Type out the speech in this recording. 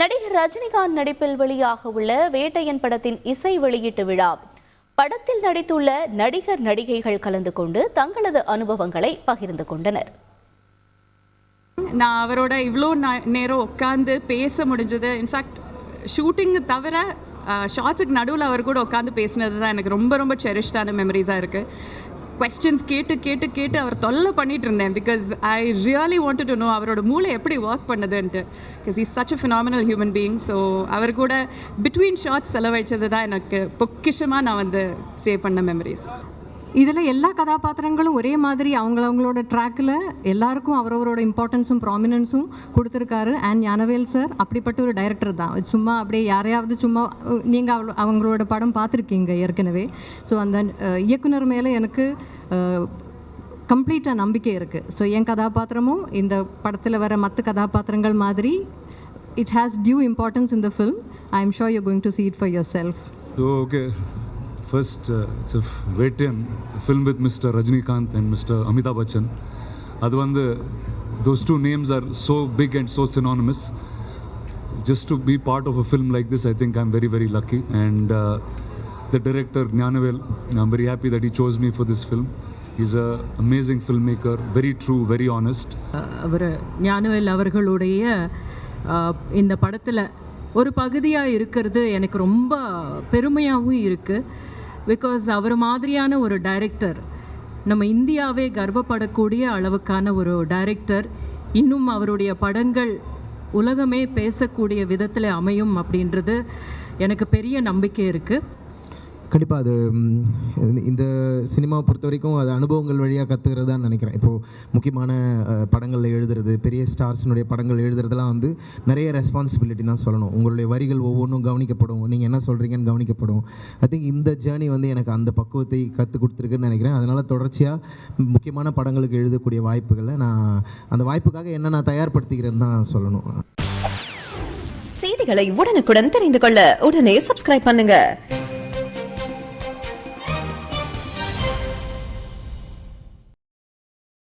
நடிகர் ரஜினிகாந்த் நடிப்பில் வெளியாக உள்ள வேட்டையன் படத்தின் இசை வெளியீட்டு விழா. படத்தில் நடித்துள்ள நடிகர் நடிகைகள் கலந்து கொண்டு தங்களது அனுபவங்களை பகிர்ந்து கொண்டனர். நான் அவரோட இவ்வளோ நேரம் உட்காந்து பேச முடிஞ்சது. இன்ஃபேக்ட் ஷூட்டிங்கு தவிர ஷார்ட்ஸுக்கு நடுவில் அவர் கூட உட்காந்து பேசினது தான் எனக்கு ரொம்ப ரொம்ப செரிஷ்டான மெமரிஸாக இருக்குது கொஸ்டின்ஸ் கேட்டு கேட்டு கேட்டு அவர் தொல்லை பண்ணிட்டு இருந்தேன். Because I really wanted to know அவரோட மூளை எப்படி work பண்ணுதுன்ட்டு. Because is such a phenomenal human being so அவர் கூட பிட்வீன் ஷார்ட்ஸ் செலவழிச்சது தான் எனக்கு பொக்கிஷமாக நான் வந்து சேவ் பண்ண மெமரிஸ் இதில் எல்லா கதாபாத்திரங்களும் ஒரே மாதிரி அவங்களவங்களோட ட்ராக்கில் எல்லாருக்கும் அவரவரோட இம்பார்ட்டன்ஸும் ப்ராமினன்ஸும் கொடுத்துருக்காரு. அண்ட் ஞானவேல் சார் அப்படிப்பட்ட ஒரு டைரக்டர் தான். சும்மா அப்படியே யாரையாவது சும்மா நீங்கள் அவ அவங்களோட படம் பார்த்துருக்கீங்க ஏற்கனவே. ஸோ அந்த இயக்குனர் மேலே எனக்கு கம்ப்ளீட்டாக நம்பிக்கை இருக்குது ஸோ என் கதாபாத்திரமும் இந்த படத்தில் வர மற்ற கதாபாத்திரங்கள் மாதிரி it has due importance in the film I am sure you going to see it for yourself okay first it's Vettaiyan film with mister Rajinikanth and mister Amitabh Bachchan அது வந்து those two names are so big and so synonymous just to be part of a film like this I think I am very very lucky and the director Gnanavel. I'm very happy that he chose me for this film is a amazing film maker very true very honest அவர் ஞானவேல் அவர்களுடைய இந்த படத்தில் ஒரு பகுதியாக இருக்கிறது எனக்கு ரொம்ப பெருமையாகவும் இருக்குது because அவர் மாதிரியான ஒரு டைரக்டர் நம்ம இந்தியாவே கர்வப்படக்கூடிய அளவுக்கான ஒரு டைரக்டர் இன்னும் அவருடைய படங்கள் உலகமே பேசக்கூடிய விதத்தில் அமையும் அப்படின்றது எனக்கு பெரிய நம்பிக்கை இருக்குது கண்டிப்பாக அது இந்த சினிமாவை பொறுத்த வரைக்கும் அது அனுபவங்கள் வழியாக கற்றுக்கிறது தான் நினைக்கிறேன். இப்போது முக்கியமான படங்களில் எழுதுறது பெரிய ஸ்டார்ஸினுடைய படங்கள் எழுதுறதுலாம் வந்து நிறைய ரெஸ்பான்சிபிலிட்டி தான் சொல்லணும். உங்களுடைய வரிகள் ஒவ்வொன்றும் கவனிக்கப்படும். நீங்கள் என்ன சொல்கிறீங்கன்னு கவனிக்கப்படும். ஐ திங்க் இந்த ஜேர்னி வந்து எனக்கு அந்த பக்குவத்தை கற்றுக் கொடுத்துருக்குன்னு நினைக்கிறேன். அதனால் தொடர்ச்சியாக முக்கியமான படங்களுக்கு எழுதக்கூடிய வாய்ப்புகளை நான் அந்த வாய்ப்புக்காக என்ன நான் தயார்படுத்திக்கிறேன்னு தான் சொல்லணும். செய்திகளை உடனுக்குடன் தெரிந்து கொள்ள உடனே சப்ஸ்கிரைப் பண்ணுங்கள்